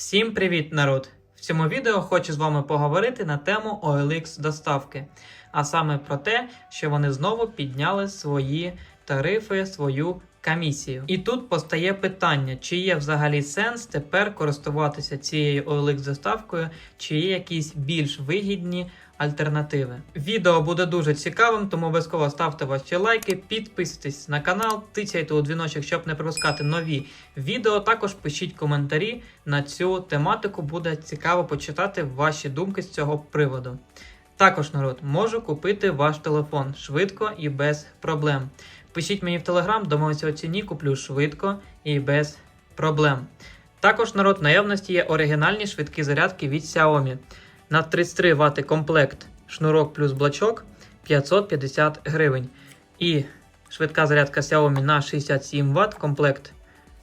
Всім привіт, народ! В цьому відео хочу з вами поговорити на тему OLX доставки, а саме про те, що вони знову підняли свої тарифи, свою комісію. І тут постає питання, чи є взагалі сенс тепер користуватися цією OLX доставкою, чи є якісь більш вигідні альтернативи. Відео буде дуже цікавим, тому обов'язково ставте ваші лайки, підписуйтесь на канал, тицяйте у дзвіночок, щоб не пропускати нові відео. Також пишіть коментарі на цю тематику. Буде цікаво почитати ваші думки з цього приводу. Також, народ, можу купити ваш телефон швидко і без проблем. Пишіть мені в телеграм, домовиться у ціні, куплю швидко і без проблем. Також, народ, наявності є оригінальні швидкі зарядки від Xiaomi. На 33 Вт комплект шнурок плюс блочок 550 гривень. І швидка зарядка Xiaomi на 67 Вт комплект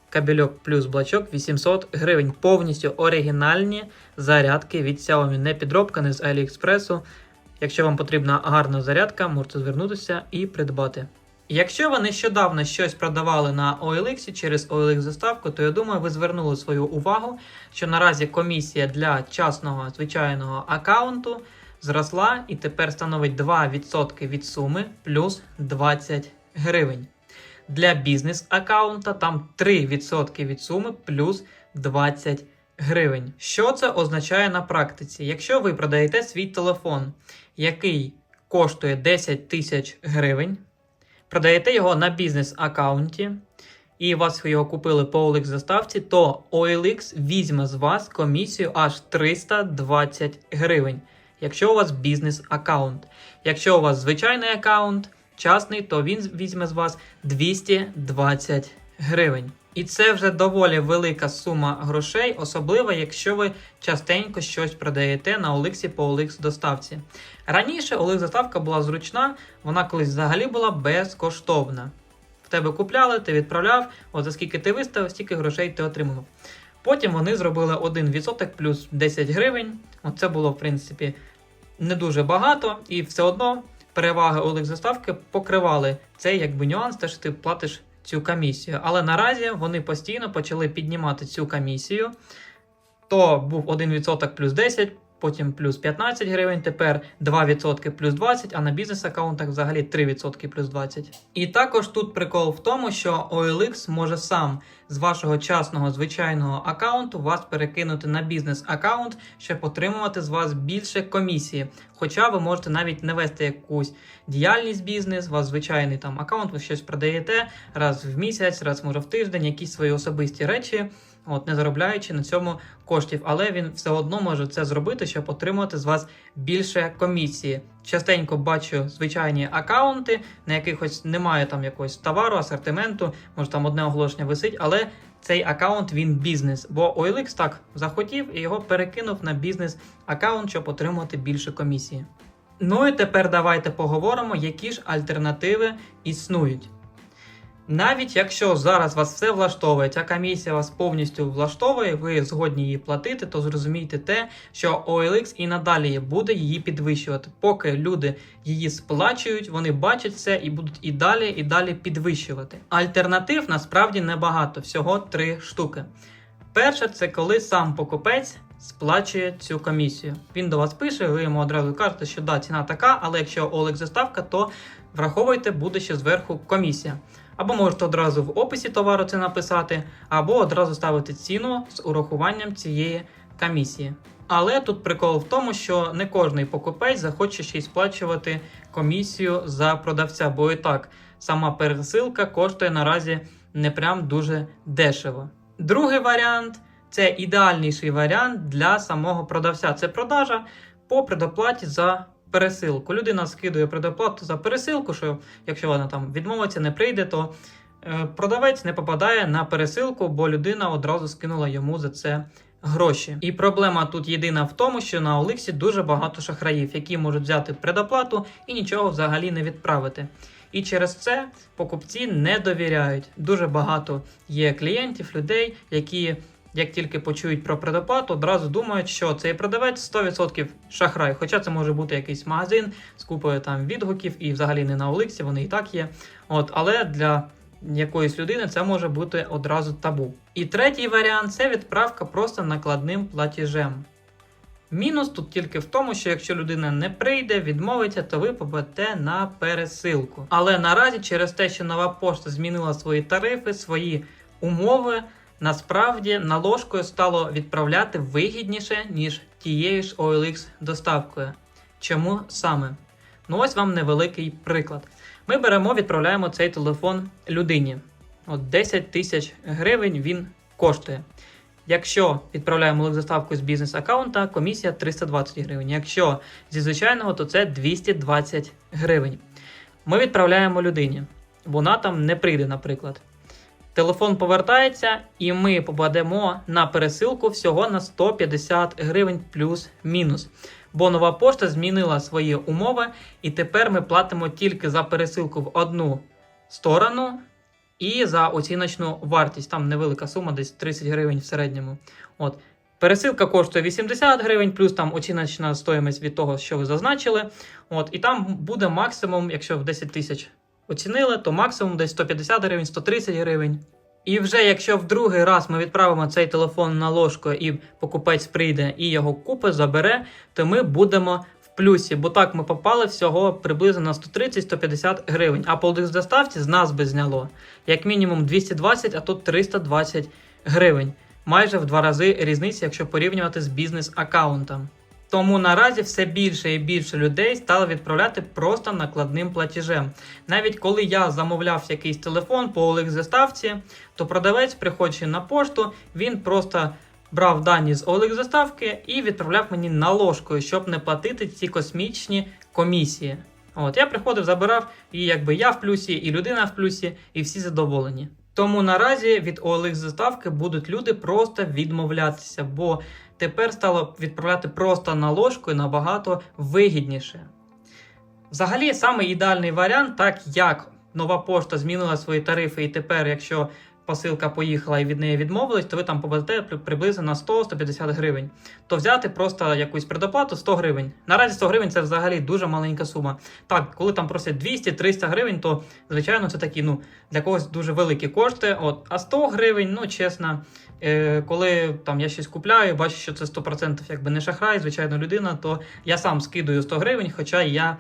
кабельок плюс блочок 800 гривень. Повністю оригінальні зарядки від Xiaomi. Не підробка, не з AliExpress. Якщо вам потрібна гарна зарядка, можете звернутися і придбати. Якщо ви нещодавно щось продавали на OLX через OLX заставку, то я думаю, ви звернули свою увагу, що наразі комісія для частного звичайного аккаунту зросла і тепер становить 2% від суми плюс 20 гривень. Для бізнес-аккаунта там 3% від суми плюс 20 гривень. Що це означає на практиці? Якщо ви продаєте свій телефон, який коштує 10 тисяч гривень, продаєте його на бізнес-аккаунті, і вас його купили по OLX заставці, то OLX візьме з вас комісію аж 320 гривень, якщо у вас бізнес-аккаунт. Якщо у вас звичайний аккаунт, частний, то він візьме з вас 220 гривень. І це вже доволі велика сума грошей, особливо якщо ви частенько щось продаєте на OLX по OLX доставці. Раніше OLX доставка була зручна, вона колись взагалі була безкоштовна. В тебе купляли, ти відправляв, от за скільки ти виставив, стільки грошей ти отримав. Потім вони зробили 1% плюс 10 гривень. Оце було, в принципі, не дуже багато, і все одно переваги OLX доставки покривали цей якби нюанс, те, що ти платиш цю комісію. Але наразі вони постійно почали піднімати цю комісію. То був 1% плюс 10, потім плюс 15 гривень, тепер 2% плюс 20, а на бізнес-аккаунтах взагалі 3% плюс 20. І також тут прикол в тому, що OLX може сам з вашого частного звичайного аккаунту вас перекинути на бізнес-аккаунт, щоб отримувати з вас більше комісії. Хоча ви можете навіть не вести якусь діяльність бізнес, у вас звичайний там аккаунт, ви щось продаєте раз в місяць, раз може в тиждень, якісь свої особисті речі. От, не заробляючи на цьому коштів, але він все одно може це зробити, щоб отримати з вас більше комісії. Частенько бачу звичайні акаунти, на яких ось немає там якогось товару, асортименту, може там одне оголошення висить, але цей акаунт він бізнес. Бо OLX так захотів і його перекинув на бізнес акаунт, щоб отримати більше комісії. Ну і тепер давайте поговоримо, які ж альтернативи існують. Навіть якщо зараз вас все влаштовує, ця комісія вас повністю влаштовує, ви згодні її платити, то зрозумійте те, що OLX і надалі буде її підвищувати. Поки люди її сплачують, вони бачать це і будуть і далі, і далі підвищувати. Альтернатив насправді небагато, всього три штуки. Перше, це коли сам покупець сплачує цю комісію. Він до вас пише, ви йому одразу кажете, що да, ціна така, але якщо OLX заставка, то враховуйте, буде ще зверху комісія. Або можете одразу в описі товару це написати, або одразу ставити ціну з урахуванням цієї комісії. Але тут прикол в тому, що не кожний покупець захоче ще й сплачувати комісію за продавця, бо і так сама пересилка коштує наразі не прям дуже дешево. Другий варіант це ідеальніший варіант для самого продавця. Це продажа по предоплаті за пересилку. Людина скидує предоплату за пересилку, що якщо вона там відмовиться, не прийде, то е, продавець не попадає на пересилку, бо людина одразу скинула йому за це гроші. І проблема тут єдина в тому, що на Оликсі дуже багато шахраїв, які можуть взяти предоплату і нічого взагалі не відправити. І через це покупці не довіряють. Дуже багато є клієнтів, людей, які як тільки почують про предоплату, одразу думають, що цей продавець 100% шахрай. Хоча це може бути якийсь магазин з купою там відгуків і взагалі не на Оликсі, вони і так є. От, але для якоїсь людини це може бути одразу табу. І третій варіант це відправка просто накладним платіжем. Мінус тут тільки в тому, що якщо людина не прийде, відмовиться, то ви попадете на пересилку. Але наразі через те, що нова пошта змінила свої тарифи, свої умови, насправді наложкою стало відправляти вигідніше, ніж тією ж OLX доставкою. Чому саме? Ну ось вам невеликий приклад. Ми беремо, відправляємо цей телефон людині. От 10 тисяч гривень він коштує. Якщо відправляємо доставку з бізнес-аккаунта, комісія 320 гривень. Якщо зі звичайного, то це 220 гривень. Ми відправляємо людині. Вона там не прийде, наприклад. Телефон повертається, і ми попадемо на пересилку всього на 150 гривень плюс-мінус. Бо нова пошта змінила свої умови, і тепер ми платимо тільки за пересилку в одну сторону і за оціночну вартість. Там невелика сума, десь 30 гривень в середньому. От. Пересилка коштує 80 гривень, плюс там оціночна стоїмость від того, що ви зазначили. От, і там буде максимум, якщо в 10 тисяч оцінили, то максимум десь 150 гривень, 130 гривень. І вже якщо в другий раз ми відправимо цей телефон на ложку і покупець прийде і його купить, забере, то ми будемо в плюсі, бо так ми попали всього приблизно на 130-150 гривень. А по доставці з нас би зняло як мінімум 220, а тут 320 гривень. Майже в два рази різниця, якщо порівнювати з бізнес-аккаунтом. Тому наразі все більше і більше людей стали відправляти просто накладним платежем. Навіть коли я замовляв якийсь телефон по OLX заставці, то продавець, приходячи на пошту, він просто брав дані з OLX заставки і відправляв мені наложкою, щоб не платити ці космічні комісії. От я приходив, забирав, і якби я в плюсі, і людина в плюсі, і всі задоволені. Тому наразі від ОЛХ заставки будуть люди просто відмовлятися, бо тепер стало відправляти просто наложкою набагато вигідніше. Взагалі, саме ідеальний варіант, так як нова пошта змінила свої тарифи, і тепер, якщо посилка поїхала і від неї відмовились, то ви там попадете приблизно на 100-150 гривень. То взяти просто якусь предоплату 100 гривень. Наразі 100 гривень це взагалі дуже маленька сума. Так, коли там просять 200-300 гривень, то звичайно це такі, ну, для когось дуже великі кошти. От, а 100 гривень, ну чесно, е, коли там я щось купляю, бачу, що це 100% якби не шахрай, звичайно, людина, то я сам скидую 100 гривень, хоча я.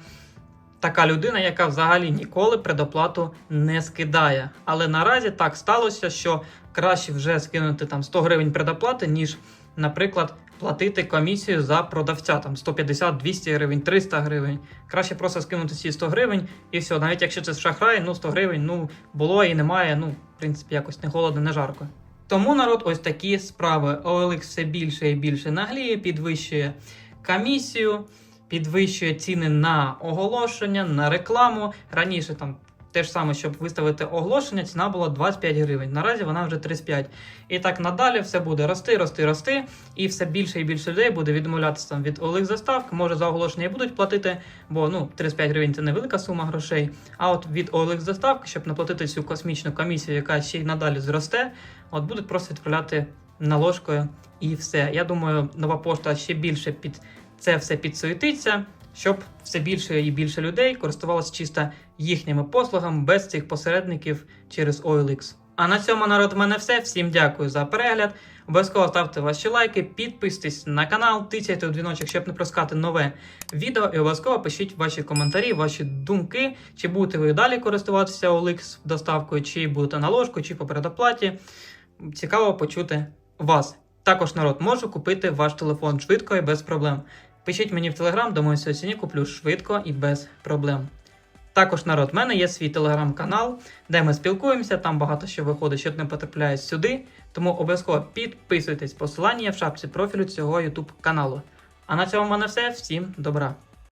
Така людина, яка взагалі ніколи предоплату не скидає. Але наразі так сталося, що краще вже скинути там 100 гривень предоплати, ніж, наприклад, платити комісію за продавця там 150, 200 гривень, 300 гривень. Краще просто скинути ці 100 гривень і все. Навіть якщо це шахрай, ну 100 гривень ну було і немає. Ну, в принципі, якось не холодно, не жарко. Тому народ, ось такі справи. OLX все більше і більше нагліє, підвищує комісію підвищує ціни на оголошення, на рекламу. Раніше там те ж саме, щоб виставити оголошення, ціна була 25 гривень. Наразі вона вже 35. І так надалі все буде рости, рости, рости. І все більше і більше людей буде відмовлятися там від олих заставки. Може за оголошення і будуть платити, бо ну 35 гривень це невелика сума грошей. А от від олих заставки, щоб не платити цю космічну комісію, яка ще й надалі зросте, от будуть просто відправляти наложкою і все. Я думаю, нова пошта ще більше під це все підсуетиться, щоб все більше і більше людей користувалося чисто їхніми послугами без цих посередників через OLX. А на цьому народ в мене все. Всім дякую за перегляд. Обов'язково ставте ваші лайки, підписуйтесь на канал, тицяйте у дзвіночок, щоб не проскати нове відео. І обов'язково пишіть ваші коментарі, ваші думки, чи будете ви далі користуватися OLX доставкою, чи будете на ложку, чи по передоплаті. Цікаво почути вас. Також народ можу купити ваш телефон швидко і без проблем. Пишіть мені в телеграм, думаю, сьогодні куплю швидко і без проблем. Також народ, в мене є свій телеграм-канал, де ми спілкуємося, там багато що виходить, що не потрапляє сюди. Тому обов'язково підписуйтесь, посилання в шапці профілю цього YouTube каналу. А на цьому в мене все. Всім добра!